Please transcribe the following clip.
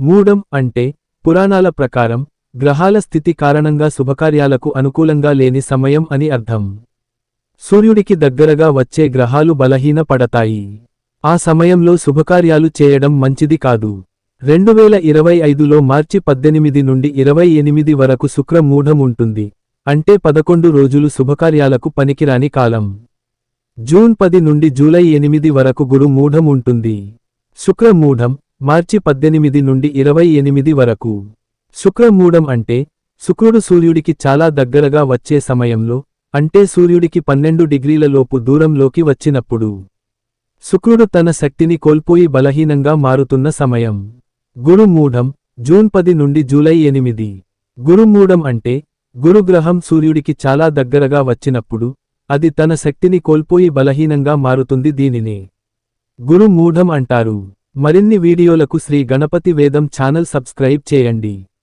మూఢం అంటే పురాణాల ప్రకారం గ్రహాల స్థితి కారణంగా శుభకార్యాలకు అనుకూలంగా లేని సమయం అని అర్థం. సూర్యుడికి దగ్గరగా వచ్చే గ్రహాలు బలహీన పడతాయి ఆ సమయంలో శుభకార్యాలు చేయడం మంచిది కాదు. రెండువేల ఇరవై ఐదులో మార్చి పద్దెనిమిది నుండి ఇరవై ఎనిమిది వరకు శుక్ర మూఢం ఉంటుంది. అంటే పదకొండు రోజులు శుభకార్యాలకు పనికిరాని కాలం. జూన్ పది నుండి జూలై ఎనిమిది వరకు గురు మూఢం ఉంటుంది. శుక్ర మూఢం మార్చి పద్దెనిమిది నుండి ఇరవై ఎనిమిది వరకు. శుక్రమూఢం అంటే శుక్రుడు సూర్యుడికి చాలా దగ్గరగా వచ్చే సమయంలో అంటే సూర్యుడికి పన్నెండు డిగ్రీలలోపు దూరంలోకి వచ్చినప్పుడు. శుక్రుడు తన శక్తిని కోల్పోయి బలహీనంగా మారుతున్న సమయం. గురుమూఢం జూన్ పది నుండి జూలై ఎనిమిది. గురుమూఢం అంటే గురుగ్రహం సూర్యుడికి చాలా దగ్గరగా వచ్చినప్పుడు అది తన శక్తిని కోల్పోయి బలహీనంగా మారుతుంది దీనినే. గురుమూఢం అంటారు. మరిన్ని వీడియోలకు శ్రీ గణపతి వేదం ఛానల్ సబ్స్క్రైబ్ చేయండి.